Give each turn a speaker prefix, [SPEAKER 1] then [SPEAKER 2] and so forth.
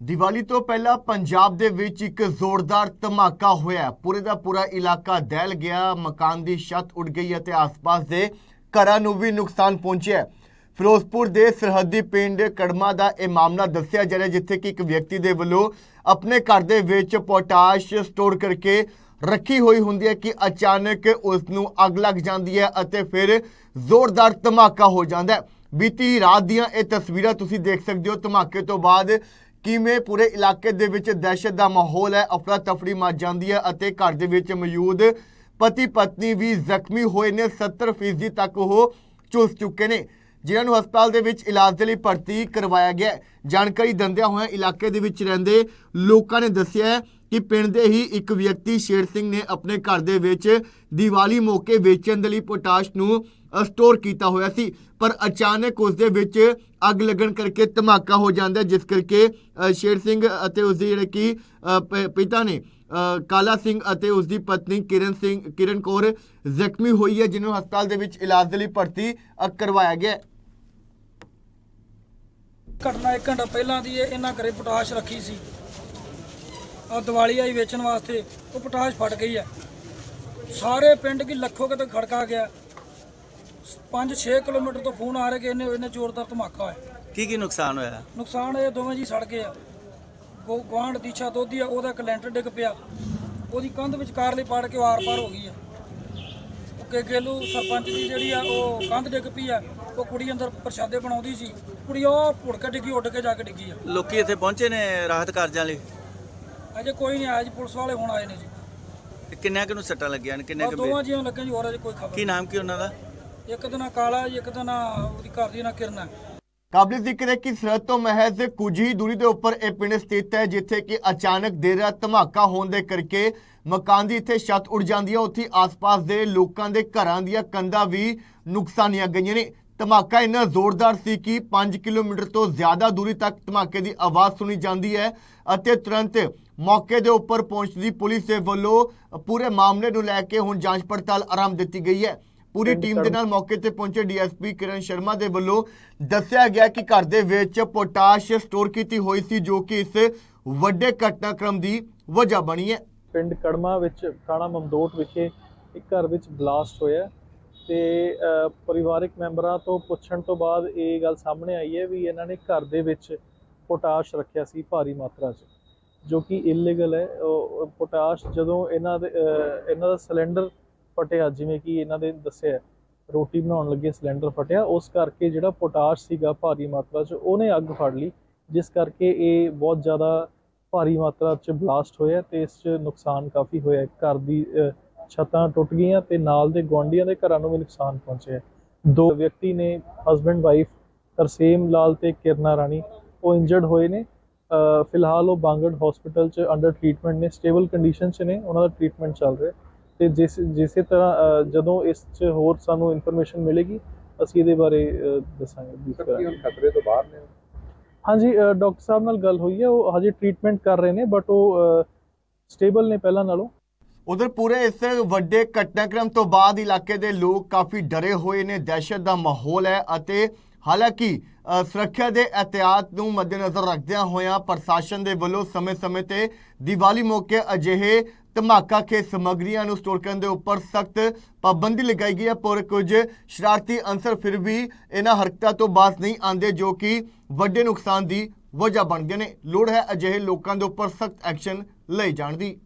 [SPEAKER 1] ਦੀਵਾਲੀ ਤੋਂ ਪਹਿਲਾਂ ਪੰਜਾਬ ਦੇ ਵਿੱਚ ਇੱਕ ਜ਼ੋਰਦਾਰ ਧਮਾਕਾ ਹੋਇਆ ਪੂਰੇ ਦਾ ਪੂਰਾ ਇਲਾਕਾ ਦਹਿਲ ਗਿਆ, ਮਕਾਨ ਦੀ ਛੱਤ ਉੱਡ ਗਈ ਅਤੇ ਆਸ-ਪਾਸ ਦੇ ਘਰਾਂ ਨੂੰ ਵੀ ਨੁਕਸਾਨ ਪਹੁੰਚਿਆ ਫਿਰੋਜ਼ਪੁਰ ਦੇ ਸਰਹੱਦੀ ਪਿੰਡ ਕੜਮਾ ਦਾ ਇਹ ਮਾਮਲਾ ਦੱਸਿਆ ਜਾ ਰਿਹਾ ਜਿੱਥੇ ਕਿ ਇੱਕ ਵਿਅਕਤੀ ਦੇ ਵੱਲੋਂ ਆਪਣੇ ਘਰ ਦੇ ਵਿੱਚ ਪੋਟਾਸ਼ ਸਟੋਰ ਕਰਕੇ ਰੱਖੀ ਹੋਈ ਹੁੰਦੀ ਹੈ ਕਿ ਅਚਾਨਕ ਉਸ ਨੂੰ ਅੱਗ ਲੱਗ ਜਾਂਦੀ ਹੈ ਅਤੇ ਫਿਰ ਜ਼ੋਰਦਾਰ ਧਮਾਕਾ ਹੋ ਜਾਂਦਾ ਹੈ। ਬੀਤੀ ਰਾਤ ਦੀਆਂ ਇਹ ਤਸਵੀਰਾਂ ਤੁਸੀਂ ਦੇਖ ਸਕਦੇ ਹੋ। ਧਮਾਕੇ ਤੋਂ ਬਾਅਦ ਕਿਵੇਂ ਪੂਰੇ ਇਲਾਕੇ ਦੇ ਵਿੱਚ ਦਹਿਸ਼ਤ ਦਾ ਮਾਹੌਲ ਹੈ, ਅਫਰਾ ਤਫਰੀ ਮਚ ਜਾਂਦੀ ਹੈ ਅਤੇ ਘਰ ਦੇ ਵਿੱਚ ਮੌਜੂਦ ਪਤੀ ਪਤਨੀ ਵੀ ਜ਼ਖਮੀ ਹੋਏ ਨੇ 70% ਤੱਕ ਉਹ ਝੁਲਸ ਚੁੱਕੇ ਨੇ। ਜਿਨ੍ਹਾਂ ਨੂੰ ਹਸਪਤਾਲ ਦੇ ਵਿੱਚ ਇਲਾਜ ਦੇ ਲਈ ਭਰਤੀ ਕਰਵਾਇਆ ਗਿਆ ਜਾਣਕਾਰੀ ਦਿੰਦਿਆਂ ਹੋਇਆਂ ਇਲਾਕੇ ਦੇ ਵਿੱਚ ਰਹਿੰਦੇ ਲੋਕਾਂ ਨੇ ਦੱਸਿਆ ਕਿ ਪਿੰਡ ਦੇ ਹੀ ਇੱਕ ਵਿਅਕਤੀ ਸ਼ੇਰ ਸਿੰਘ ਨੇ ਆਪਣੇ ਘਰ ਦੇ ਵਿੱਚ ਦੀਵਾਲੀ ਮੌਕੇ ਵੇਚਣ ਦੇ ਲਈ ਪੋਟਾਸ਼ ਨੂੰ ਸਟੋਰ ਕੀਤਾ ਹੋਇਆ ਸੀ, ਪਰ ਅਚਾਨਕ ਉਸ ਦੇ ਵਿੱਚ ਅੱਗ ਲੱਗਣ ਕਰਕੇ ਧਮਾਕਾ ਹੋ ਜਾਂਦਾ ਜਿਸ ਕਰਕੇ ਸ਼ੇਰ ਸਿੰਘ ਅਤੇ ਉਸ ਦੇ ਜਿਹੜੇ ਕਿ ਪਿਤਾ ਨੇ ਕਾਲਾ ਸਿੰਘ ਅਤੇ ਉਸ ਦੀ ਪਤਨੀ ਕਿਰਨ ਸਿੰਘ, ਕਿਰਨ ਕੌਰ ਜ਼ਖਮੀ ਹੋਈ ਹੈ ਜਿਹਨੂੰ ਹਸਪਤਾਲ ਦੇ ਵਿੱਚ ਇਲਾਜ ਦੇ ਲਈ ਭਰਤੀ ਕਰਵਾਇਆ ਗਿਆ
[SPEAKER 2] ਘਟਨਾ ਇੱਕ ਘੰਟਾ ਪਹਿਲਾਂ ਦੀ ਹੈ ਇਹਨਾਂ ਘਰੇ ਪੋਟਾਸ਼ ਰੱਖੀ ਸੀ। ਆ ਦੀਵਾਲੀ ਆਈ ਵੇਚਣ ਵਾਸਤੇ ਉਹ ਪੋਟਾਸ਼ ਫਟ ਗਈ ਹੈ ਸਾਰੇ ਪਿੰਡ ਕੀ ਲੱਖੋ ਕਿਤੇ ਖੜਕਾ ਗਿਆ। 5-6 ਕਿਲੋਮੀਟਰ ਤੋਂ ਫੋਨ ਆ ਰਿਹਾ ਕਿ ਇਹਨੇ ਇਹਨੇ ਜ਼ੋਰਦਾਰ ਧਮਾਕਾ ਹੋਇਆ।
[SPEAKER 3] ਕੀ ਕੀ ਨੁਕਸਾਨ ਹੋਇਆ?
[SPEAKER 2] ਨੁਕਸਾਨ ਇਹ ਦੋਵੇਂ ਜੀ ਸੜ ਗਏ ਆ। ਗਵਾਂਢ ਦੀਛਾ ਦੋਧੀ ਆ ਉਹਦਾ ਇੱਕ ਲੈਂਟਰ ਡਿੱਗ ਪਿਆ। ਉਹਦੀ ਕੰਧ ਵਿਚਕਾਰ ਲਈ ਪਾੜ ਕੇ ਵਾਰ-ਪਾਰ ਹੋ ਗਈ ਆ। ਉਹ ਕਿ ਗੇਲੂ ਸਰਪੰਚ ਦੀ ਜਿਹੜੀ ਆ ਉਹ ਕੰਧ ਡਿੱਗ ਪਈ ਆ। ਉਹ ਕੁੜੀ ਅੰਦਰ ਪ੍ਰਸ਼ਾਦੇ ਬਣਾਉਂਦੀ ਸੀ। ਕੁੜੀ ਉਹ ਭੁੜ ਕੇ ਡਿੱਗੀ ਉੱਡ ਕੇ ਜਾ ਕੇ ਡਿੱਗੀ ਆ।
[SPEAKER 3] ਲੋਕੀ ਇੱਥੇ ਪਹੁੰਚੇ ਨੇ ਰਾਹਤ ਕਾਰਜਾਂ ਲਈ?
[SPEAKER 2] ਅਜੇ ਕੋਈ ਨਹੀਂ ਆਇਆ ਜੀ ਪੁਲਿਸ ਵਾਲੇ ਹੁਣ ਆਏ ਨੇ ਜੀ।
[SPEAKER 3] ਤੇ ਕਿੰਨਿਆਂ ਕੁ ਨੂੰ ਸੱਟਾਂ ਲੱਗੀਆਂ ਨੇ ਕਿੰਨੇ ਕੁ
[SPEAKER 2] ਦੋਵਾਂ ਜੀਆਂ ਲੱਗੇ ਜੀ ਹੋਰ ਅਜੇ ਕੋਈ ਖਬਰ
[SPEAKER 3] ਕੀ ਨਾਮ ਕੀ ਉਹਨਾਂ ਦਾ?
[SPEAKER 2] ਇੱਕ ਦਾ ਨਾਂ ਕਾਲਾ ਜੀ ਇੱਕ ਦਾ ਨਾਂ ਉਹਦੀ ਘਰ ਦੀ ਨਾਂ ਕਿਰਨ
[SPEAKER 1] ਕਾਬਲੇ ਜ਼ਿਕਰ ਹੈ ਕਿ ਸਰਹੱਦ ਤੋਂ ਮਹਿਜ਼ ਕੁਝ ਹੀ ਦੂਰੀ ਦੇ ਉੱਪਰ ਇਹ ਪਿੰਡ ਸਥਿਤ ਹੈ, ਜਿੱਥੇ ਕਿ ਅਚਾਨਕ ਦੇਰ ਰਾਤ ਧਮਾਕਾ ਹੋਣ ਦੇ ਕਰਕੇ ਮਕਾਨ ਦੀ ਇੱਥੇ ਛੱਤ ਉੱਡ ਜਾਂਦੀ ਹੈ। ਉੱਥੇ ਆਸ-ਪਾਸ ਦੇ ਲੋਕਾਂ ਦੇ ਘਰਾਂ ਦੀਆਂ ਕੰਧਾਂ ਵੀ ਨੁਕਸਾਨੀਆਂ ਗਈਆਂ ਨੇ। ਧਮਾਕਾ ਇੰਨਾ ਜ਼ੋਰਦਾਰ ਸੀ ਕਿ 5 ਕਿਲੋਮੀਟਰ ਤੋਂ ਜ਼ਿਆਦਾ ਦੂਰੀ ਤੱਕ ਧਮਾਕੇ ਦੀ ਆਵਾਜ਼ ਸੁਣੀ ਜਾਂਦੀ ਹੈ ਅਤੇ ਤੁਰੰਤ ਮੌਕੇ ਦੇ ਉੱਪਰ ਪਹੁੰਚਦੀ ਪੁਲਿਸ ਦੇ ਵੱਲੋਂ ਪੂਰੇ ਮਾਮਲੇ ਨੂੰ ਲੈ ਕੇ ਹੁਣ ਜਾਂਚ ਪੜਤਾਲ ਆਰੰਭ ਦਿੱਤੀ ਗਈ ਹੈ। ਪੂਰੀ ਟੀਮ ਦੇ ਨਾਲ ਮੌਕੇ ਤੇ ਪਹੁੰਚੇ ਡੀਐਸਪੀ ਕਿਰਨ ਸ਼ਰਮਾ ਦੇ ਵੱਲੋਂ ਦੱਸਿਆ ਗਿਆ ਕਿ ਘਰ ਦੇ ਵਿੱਚ ਪੋਟਾਸ਼ ਸਟੋਰ ਕੀਤੀ ਹੋਈ ਸੀ ਜੋ ਕਿ ਇਸ ਵੱਡੇ ਘਟਨਾਕ੍ਰਮ ਦੀ ਵਜ੍ਹਾ ਬਣੀ ਹੈ।
[SPEAKER 4] ਪਿੰਡ ਕੜਮਾ ਵਿੱਚ ਥਾਣਾ ਮਮਦੋਟ ਵਿਖੇ ਇੱਕ ਘਰ ਵਿੱਚ ਬਲਾਸਟ ਹੋਇਆ ਤੇ ਪਰਿਵਾਰਕ ਮੈਂਬਰਾਂ ਤੋਂ ਪੁੱਛਣ ਤੋਂ ਬਾਅਦ ਇਹ ਗੱਲ ਸਾਹਮਣੇ ਆਈ ਹੈ ਵੀ ਇਹਨਾਂ ਨੇ ਘਰ ਦੇ ਵਿੱਚ ਪੋਟਾਸ਼ ਰੱਖਿਆ ਸੀ ਭਾਰੀ ਮਾਤਰਾ 'ਚ ਜੋ ਕਿ ਇਲੀਗਲ ਹੈ। ਪੋਟਾਸ਼ ਜਦੋਂ ਇਹਨਾਂ ਦੇ ਇਹਨਾਂ ਦਾ ਸਿਲੰਡਰ ਫਟਿਆ, ਜਿਵੇਂ ਕਿ ਇਹਨਾਂ ਦੇ ਦੱਸਿਆ ਰੋਟੀ ਬਣਾਉਣ ਲੱਗੇ ਸਿਲੰਡਰ ਫਟਿਆ, ਉਸ ਕਰਕੇ ਜਿਹੜਾ ਪੋਟਾਸ਼ ਸੀਗਾ ਭਾਰੀ ਮਾਤਰਾ 'ਚ, ਉਹਨੇ ਅੱਗ ਫੜ ਲਈ, ਜਿਸ ਕਰਕੇ ਇਹ ਬਹੁਤ ਜ਼ਿਆਦਾ ਭਾਰੀ ਮਾਤਰਾ 'ਚ ਬਲਾਸਟ ਹੋਇਆ ਤੇ ਇਸ 'ਚ ਨੁਕਸਾਨ ਕਾਫੀ ਹੋਇਆ ਘਰ ਦੀ ਛੱਤਾਂ ਟੁੱਟ ਗਈਆਂ ਤੇ ਨਾਲ ਦੇ ਗੁਆਂਢੀਆਂ ਦੇ ਘਰਾਂ ਨੂੰ ਵੀ ਨੁਕਸਾਨ ਪਹੁੰਚਿਆ ਦੋ ਵਿਅਕਤੀ ਨੇ ਹਸਬੰਡ ਵਾਈਫ ਤਰਸੇਮ ਲਾਲ ਤੇ ਕਿਰਨਾ ਰਾਣੀ, ਉਹ ਇੰਜਰਡ ਹੋਏ ਨੇ। ਫਿਲਹਾਲ ਉਹ ਬਾਂਗੜ ਹਸਪੀਟਲ 'ਚ ਅੰਡਰ ਟਰੀਟਮੈਂਟ ਨੇ ਸਟੇਬਲ ਕੰਡੀਸ਼ਨ 'ਚ ਨੇ, ਉਹਨਾਂ ਦਾ ਟਰੀਟਮੈਂਟ ਚੱਲ ਰਿਹਾ ਤੇ ਜਿਸ ਜਿਸੇ ਤਰ੍ਹਾਂ ਜਦੋਂ ਇਸ 'ਚ ਹੋਰ ਸਾਨੂੰ ਇਨਫੋਰਮੇਸ਼ਨ ਮਿਲੇਗੀ ਅਸੀਂ ਇਹਦੇ ਬਾਰੇ ਦੱਸਾਂਗੇ brief ਕਰਾਂਗੇ।
[SPEAKER 5] ਖਤਰੇ ਤੋਂ ਬਾਹਰ ਨੇ
[SPEAKER 4] ਹਾਂਜੀ ਡਾਕਟਰ ਸਾਹਿਬ ਨਾਲ ਗੱਲ ਹੋਈ ਹੈ ਉਹ ਹਜੇ ਟ੍ਰੀਟਮੈਂਟ ਕਰ ਰਹੇ ਨੇ ਬਟ ਉਹ ਸਟੇਬਲ ਨੇ ਪਹਿਲਾਂ ਨਾਲੋਂ
[SPEAKER 1] ਉਧਰ ਪੂਰੇ ਇਸ ਵੱਡੇ ਘਟਨਾਕ੍ਰਮ ਤੋਂ ਬਾਅਦ ਇਲਾਕੇ ਦੇ ਲੋਕ ਕਾਫੀ ਡਰੇ ਹੋਏ ਨੇ ਦਹਿਸ਼ਤ ਦਾ ਮਾਹੌਲ ਹੈ ਅਤੇ ਹਾਲਾਂਕਿ ਸੁਰੱਖਿਆ ਦੇ ਅਹਤਿਆਤ ਨੂੰ ਮੱਦੇਨਜ਼ਰ ਰੱਖਦਿਆਂ ਹੋਇਆਂ ਪ੍ਰਸ਼ਾਸਨ ਦੇ ਵੱਲੋਂ ਸਮੇਂ-ਸਮੇਂ ਤੇ ਦੀਵਾਲੀ ਮੌਕੇ ਅਜਿਹੇ ਧਮਾਕਾ ਖੇਤ ਸਮੱਗਰੀਆਂ ਨੂੰ ਸਟੋਰ ਕਰਨ ਦੇ ਉੱਪਰ ਸਖਤ ਪਾਬੰਦੀ ਲਗਾਈ ਗਈ ਹੈ। ਪਰ ਕੁਝ ਸ਼ਰਾਰਤੀ ਅੰਸਰ ਫਿਰ ਵੀ ਇਹਨਾਂ ਹਰਕਤਾਂ ਤੋਂ ਬਾਜ਼ ਨਹੀਂ ਆਉਂਦੇ, ਜੋ ਕਿ ਵੱਡੇ ਨੁਕਸਾਨ ਦੀ ਵਜ੍ਹਾ ਬਣ ਗਏ ਨੇ। ਲੋੜ ਹੈ ਅਜਿਹੇ ਲੋਕਾਂ ਦੇ ਉੱਪਰ ਸਖਤ ਐਕਸ਼ਨ ਲਏ ਜਾਣ ਦੀ।